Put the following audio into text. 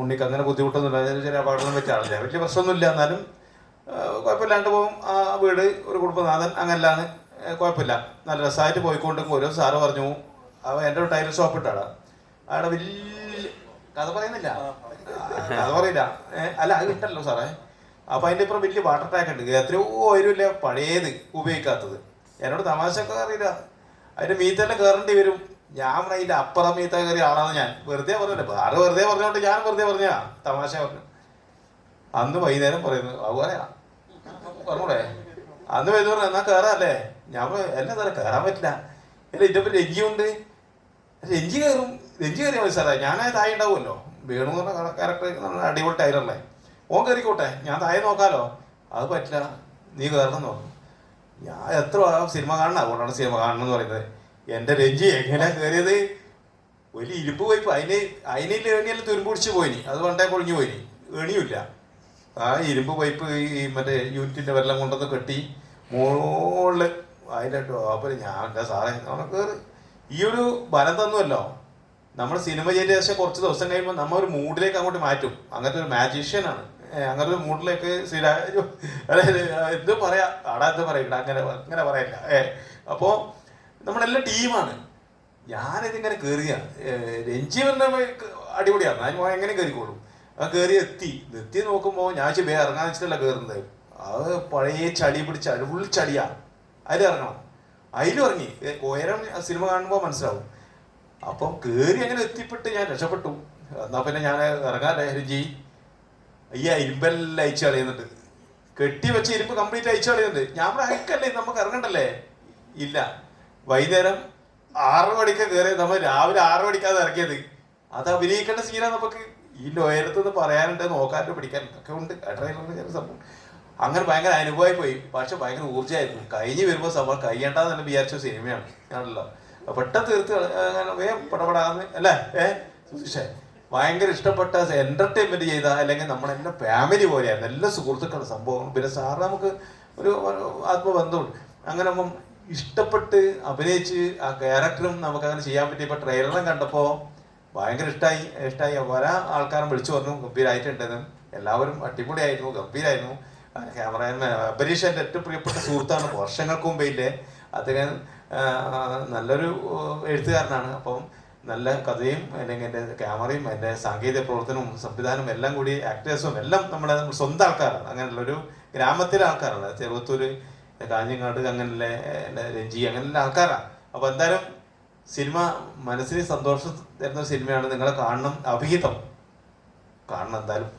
ഉണ്ണിക്ക് അങ്ങനെ ബുദ്ധിമുട്ടൊന്നുമില്ല ചെറിയ ചെറിയ അപകടം വെച്ച ആളില്ല വലിയ പ്രശ്നമൊന്നുമില്ല എന്നാലും കുഴപ്പമില്ലാണ്ട് പോകും. ആ വീട് ഒരു കുടുംബനാഥൻ അങ്ങനെയാണ് കുഴപ്പമില്ല. നല്ല രസമായിട്ട് പോയിക്കൊണ്ടിരിക്കും. ഓരോ സാറ് പറഞ്ഞു അവ എന്റെ ഒരു ടൈലർ ഷോപ്പ് ഇട്ടാടാ അവിടെ വലിയ കഥ പറയുന്നില്ല. കഥ പറയില്ല. അല്ല അത് കിട്ടല്ലോ സാറേ. അപ്പൊ അതിന്റെ ഇപ്പുറം വലിയ വാട്ടർ ടാങ്ക് ഉണ്ട്. എത്രയോ ആയിരുമില്ല പഴയത് ഉപയോഗിക്കാത്തത്. എന്നോട് തമാശയൊക്കെ അറിയില്ല. അതിന്റെ മീത്തന്നെ കയറേണ്ടി വരും. ഞാൻ പറഞ്ഞ അതിന്റെ അപ്പുറം മീത്ത കയറിയ ആളാണ് ഞാൻ. വെറുതെ പറഞ്ഞില്ല. വേറെ വെറുതെ പറഞ്ഞോണ്ട് ഞാൻ വെറുതെ പറഞ്ഞാ തമാശ പറഞ്ഞു. അന്ന് വൈകുന്നേരം പറയുന്നു അതുപോലെയാ പറഞ്ഞൂടെ. അന്ന് വൈകുന്നേരം പറഞ്ഞു എന്നാ കയറാല്ലേ ഞാൻ എന്നെ സാറേ കയറാൻ പറ്റില്ല. അല്ല ഇതിന്റെ രഞ്ജിയുണ്ട്. രഞ്ജി കയറും. രഞ്ജി കയറിയാൽ മതി സാറേ. ഞാൻ താഴെ ഉണ്ടാവുമല്ലോ. വേണു എന്ന് പറഞ്ഞ ക്യാരക്ടർ അടിപൊളി ടൈലറല്ലേ ഓൻ കയറിക്കോട്ടെ. ഞാൻ താഴെ നോക്കാലോ. അത് പറ്റില്ല. നീ കയറണം എന്ന് പറഞ്ഞു. ഞാൻ എത്ര സിനിമ കാണണം. അതുകൊണ്ടാണ് സിനിമ കാണണം എന്ന് പറയുന്നത്. എന്റെ രഞ്ജി എങ്ങനെയാ കയറിയത്? വലിയ ഇരുമ്പ് പോയിപ്പോ അതിന് അതിനില്ല ഏണിയെല്ലാം തുരുമ്പ് പിടിച്ച് പോയിനി അത് പണ്ടേ പൊളിഞ്ഞു പോയിനി ഏണിയുമില്ല ആ ഇരുമ്പ് പൈപ്പ് ഈ മറ്റേ യൂണിറ്റിന്റെ വെള്ളം കൊണ്ടൊന്ന് കെട്ടി മോൾ അതിന്റെ അപ്പം ഞാൻ സാറേ നമുക്ക് ഈ ഒരു ബലം തന്നുമല്ലോ നമ്മൾ സിനിമ ചെയ്ത ശേഷം കുറച്ച് ദിവസം കഴിയുമ്പോൾ നമ്മൾ ഒരു മൂഡിലേക്ക് അങ്ങോട്ട് മാറ്റും. അങ്ങനത്തെ ഒരു മാജീഷ്യനാണ് അങ്ങനത്തെ ഒരു മൂഡിലേക്ക് അതായത് എന്ത് പറയാ. ആടാ എന്ത് പറയണ്ട അങ്ങനെ അങ്ങനെ പറയല്ല. ഏ അപ്പോ നമ്മളെല്ലാം ടീമാണ്. ഞാനിതിങ്ങനെ കയറിയ രഞ്ജി പറഞ്ഞ അടിപൊളിയാണ് ഞാൻ എങ്ങനെ കയറിക്കോളും ആ കയറി എത്തി. എത്തി നോക്കുമ്പോൾ ഞാൻ വേ ഇറങ്ങാൻ വെച്ചിട്ടല്ല കയറുന്നത് അത് പഴയ ചളി പിടിച്ച ഫുൾ ചളിയാ. അതിൽ ഇറങ്ങണം. അതിലും ഇറങ്ങി. ഉയരം സിനിമ കാണുമ്പോൾ മനസ്സിലാവും. അപ്പം കയറി അങ്ങനെ എത്തിപ്പെട്ട് ഞാൻ രക്ഷപ്പെട്ടു. എന്നാ പിന്നെ ഞാൻ ഇറങ്ങാല്ലേ രഞ്ജി? ഈ ഇരുമ്പെല്ലാം അയച്ചു കളയുന്നുണ്ട്. കെട്ടി വെച്ച ഇരുമ്പ് കംപ്ലീറ്റ് അയച്ചു കളയുന്നുണ്ട്. ഞാൻ അയക്കല്ലേ? നമുക്ക് ഇറങ്ങണ്ടല്ലേ? ഇല്ല. വൈകുന്നേരം ആറു മണിക്ക് കയറി നമ്മൾ രാവിലെ ആറു മണിക്കാണ് ഇറങ്ങിയത്. അത് അഭിനയിക്കേണ്ട സീനാണ് നമുക്ക് ഈ ഉയരത്തുനിന്ന് പറയാനുണ്ട് നോക്കാനുണ്ട് പിടിക്കാനുണ്ട്. ഒക്കെ ഉണ്ട്. ട്രെയിലറിന് സംഭവം. അങ്ങനെ ഭയങ്കര അനുഭവമായി പോയി. പക്ഷെ ഭയങ്കര ഊർജമായിരുന്നു. കഴിഞ്ഞ് വരുമ്പോൾ സംഭവം കഴിയണ്ടെന്ന് വിചാരിച്ച സിനിമയാണ് ഞാനല്ലോ. പെട്ടെന്ന് തീർത്ത് വേഗം പടപടാന്ന്. അല്ലേ? ഏ? സുശീഷേ ഭയങ്കര ഇഷ്ടപ്പെട്ട എന്റർടൈൻമെന്റ് ചെയ്ത അല്ലെങ്കിൽ നമ്മൾ നമ്മളെല്ലാം ഫാമിലി പോലെയായിരുന്നു. എല്ലാ സുഹൃത്തുക്കളും സംഭവം പിന്നെ സാറ് നമുക്ക് ഒരു ആത്മബന്ധമുണ്ട്. അങ്ങനെ ഇഷ്ടപ്പെട്ട് അഭിനയിച്ച് ആ ക്യാരക്ടറും നമുക്ക് അങ്ങനെ ചെയ്യാൻ പറ്റി. പറ്റിയപ്പോൾ ട്രെയിലറും കണ്ടപ്പോൾ ഭയങ്കര ഇഷ്ടമായി ഇഷ്ടമായി പല ആൾക്കാരും വിളിച്ചു പറഞ്ഞു ഗംഭീരമായിട്ടുണ്ടെന്ന് എല്ലാവരും അടിപൊളിയായിരുന്നു ഗംഭീരായിരുന്നു. ക്യാമറമാൻ അബരീഷ് എന്റെ ഏറ്റവും പ്രിയപ്പെട്ട സുഹൃത്താണ്. വർഷങ്ങൾക്ക് മുമ്പേ അദ്ദേഹം നല്ലൊരു എഴുത്തുകാരനാണ്. അപ്പം നല്ല കഥയും അല്ലെങ്കിൽ എന്റെ ക്യാമറയും എന്റെ സാങ്കേതിക പ്രവർത്തനവും സംവിധാനവും എല്ലാം കൂടി ആക്ടേഴ്സും എല്ലാം നമ്മുടെ സ്വന്തം ആൾക്കാരാണ്. അങ്ങനെയുള്ളൊരു ഗ്രാമത്തിലെ ആൾക്കാരാണ്. ചെറുവത്തൂര് കാഞ്ഞങ്ങാട് അങ്ങനെയുള്ള രഞ്ജി അങ്ങനെയുള്ള ആൾക്കാരാണ് അപ്പോൾ എന്തായാലും സിനിമ മനസ്സിന് സന്തോഷം തരുന്ന സിനിമയാണ് നിങ്ങളെ കാണണം അഭിഹിതം. കാണണം എന്തായാലും.